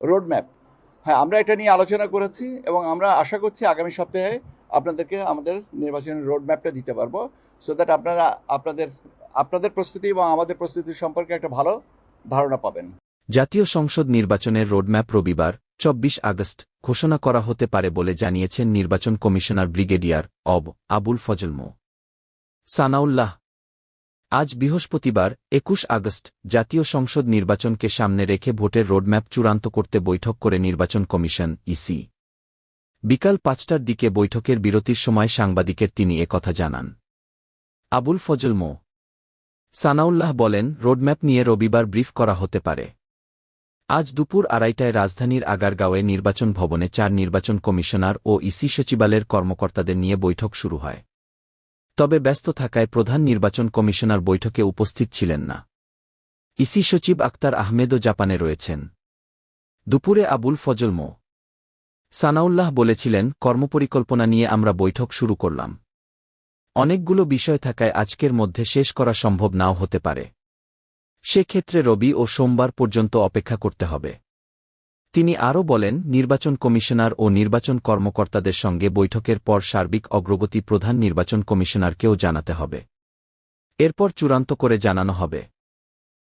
Road map হ্যাঁ আমরা এটা নিয়ে আলোচনা করেছি এবং আমরা আশা করছি আগামী সপ্তাহে আপনাদেরকে আমাদের নির্বাচনের রোড ম্যাপটা দিতে পারব। সো দ্যাট আপনারা, আপনাদের আপনাদের প্রস্তুতি এবং আমাদের প্রস্তুতি সম্পর্কে একটা ভালো ধারণা পাবেন। জাতীয় সংসদ নির্বাচনের রোডম্যাপ রবিবার, চব্বিশ আগস্ট, ঘোষণা করা হতে পারে বলে জানিয়েছেন নির্বাচন কমিশনার ব্রিগেডিয়ার অব আবুল ফজল মো। সানাউল্লাহ আজ বৃহস্পতিবার, একুশ আগস্ট, জাতীয় সংসদ নির্বাচনকে সামনে রেখে ভোটের রোডম্যাপ চূড়ান্ত করতে বৈঠক করে নির্বাচন কমিশন, ইসি। বিকাল পাঁচটার দিকে বৈঠকের বিরতির সময় সাংবাদিকের তিনি একথা জানান। আবুল ফজল মো। সানাউল্লাহ বলেন, রোডম্যাপ নিয়ে রবিবার ব্রিফ করা হতে পারে। আজ দুপুর আড়াইটায় রাজধানীর আগারগাঁওয়ে নির্বাচন ভবনে চার নির্বাচন কমিশনার ও ইসি সচিবালয়ের কর্মকর্তাদের নিয়ে বৈঠক শুরু হয়। তবে ব্যস্ত থাকায় প্রধান নির্বাচন কমিশনার বৈঠকে উপস্থিত ছিলেন না। ইসি সচিব আক্তার আহমেদও জাপানে রয়েছেন। দুপুরে আবুল ফজল মো। সানাউল্লাহ বলেছিলেন, কর্মপরিকল্পনা নিয়ে আমরা বৈঠক শুরু করলাম। অনেকগুলো বিষয় থাকায় আজকের মধ্যে শেষ করা সম্ভব নাও হতে পারে। সেক্ষেত্রে রবি ও সোমবার পর্যন্ত অপেক্ষা করতে হবে। তিনি আরও বলেন, নির্বাচন কমিশনার ও নির্বাচন কর্মকর্তাদের সঙ্গে বৈঠকের পর সার্বিক অগ্রগতি প্রধান নির্বাচন কমিশনারকেও জানাতে হবে। এরপর চূড়ান্ত করে জানানো হবে।